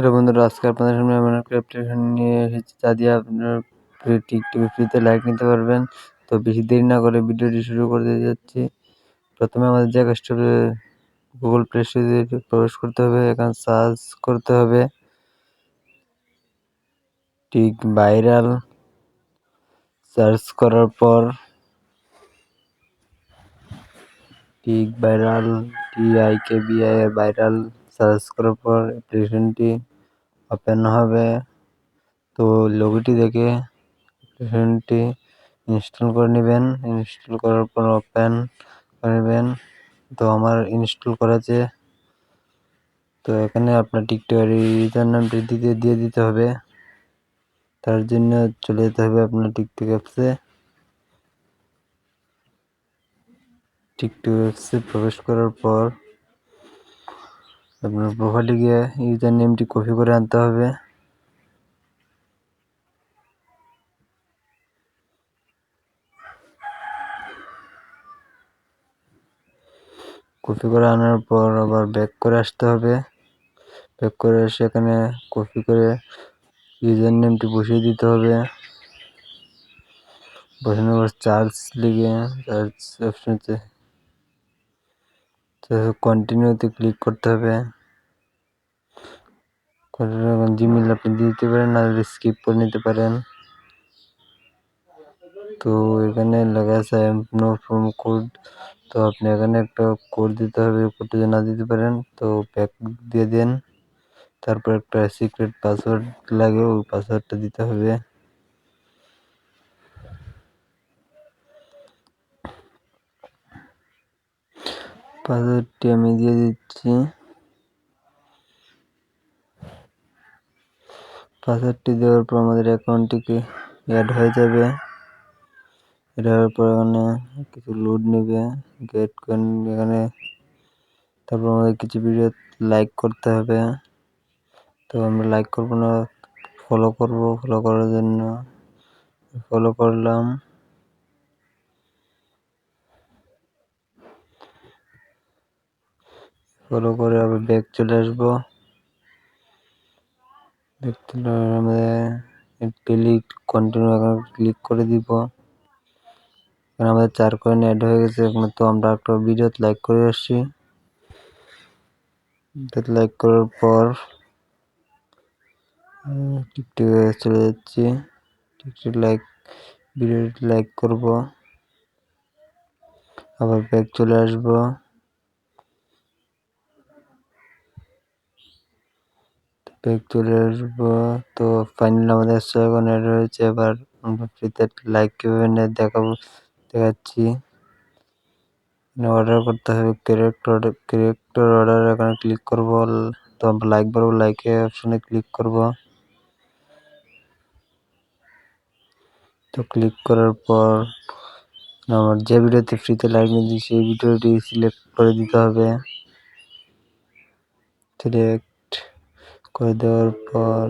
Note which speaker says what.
Speaker 1: Hello বন্ধুরা, আজকে আপনাদের সামনে এমন একটা অ্যাপ্লিকেশন নিয়ে এসেছি যা দিয়ে আপনার ফ্রি টিকটকে ফ্রিতে লাইক নিতে পারবেন। তো বেশি দেরি না করে ভিডিওটি শুরু করতে যাচ্ছি। প্রথমে আমাদের যে স্টোরে গুগল প্লে স্টোরে প্রবেশ করতে হবে, এখানে সার্চ করতে হবে। টিক ভাইরাল সার্চ করার পর tik viral T I K B I viral search করার পর অ্যাপ্লিকেশনটি ওপেন হবে। তো লোগোটি দেখে অ্যাপ্লিকেশনটি ইনস্টল করে নেবেন। ইনস্টল করার পর ওপেন করে নেবেন। তো আমার ইনস্টল করা আছে তো এখানে আপনার টিকটকের ইউজার নামটি দিতে দিয়ে দিতে হবে। তার জন্য চলে যেতে হবে আপনার টিকটক অ্যাপসে। টিকটক অ্যাপসে প্রবেশ করার পর আপনার প্রোফাইলে গিয়ে ইউজার নেমটি কপি করে আনতে হবে। কপি করে আনার পর আবার ব্যাক করে আসতে হবে। ব্যাক করে এসে এখানে কপি করে ইউজার নেমটি বসিয়ে দিতে হবে। বসানোর পর চার্জ লিখে, চার্জ অপশনতে কন্টিনিউতে ক্লিক করতে হবে। জিমেল আপনি দিতে পারেন, না স্কিপ করে নিতে পারেন। তো এখানে লেখা আছে নো ফোন কোড তো আপনি এখানে একটা কোড দিতে হবে কোডটা যদি না দিতে পারেন, তো ব্যাক দিয়ে দেন। তারপর একটা সিক্রেট পাসওয়ার্ড লাগে, ওই পাসওয়ার্ডটা দিতে হবে। পাসওয়ার্ডটি আমি দিয়ে দিচ্ছি। পাসওয়ার্ডটি দেওয়ার পর আমাদের অ্যাকাউন্টটিকে অ্যাড হয়ে যাবে? এটা হওয়ার পর এখানে কিছু লোড নেবে গেট এখানে। তারপর আমাদের কিছু ভিডিও লাইক করতে হবে। তো আমরা লাইক করব না ফলো করব ফলো করার জন্য। ফলো করলাম। ফলো করে আবার ব্যাক চলে আসব। ডিলিট কন্টিনিউ ক্লিক করে দিব। আমাদের চার কয়েন অ্যাড হয়ে গেছে তো আমরা একটা ভিডিও লাইক করে আসছি। লাইক করার পর টিকটকে চলে যাচ্ছি। টিকটক লাইক ভিডিওটি লাইক করব। আবার ব্যাক চলে আসব। আসব তো ফাইনাল আমাদের অ্যাড হয়েছে এবার ফ্রিতে লাইক কীভাবে দেখাবো দেখাচ্ছি। অর্ডার করতে হবে ক্যারেক্ট অর্ডার ক্যারেক্টর অর্ডার এখানে ক্লিক করব, তো লাইক বাড়বো লাইকে অপশনে ক্লিক করব। তো ক্লিক করার পর আমার যে ভিডিওতে ফ্রিতে লাইক নিয়েছি, সেই ভিডিওটি সিলেক্ট করে দিতে হবে। সিলেক্ট করে দেওয়ার পর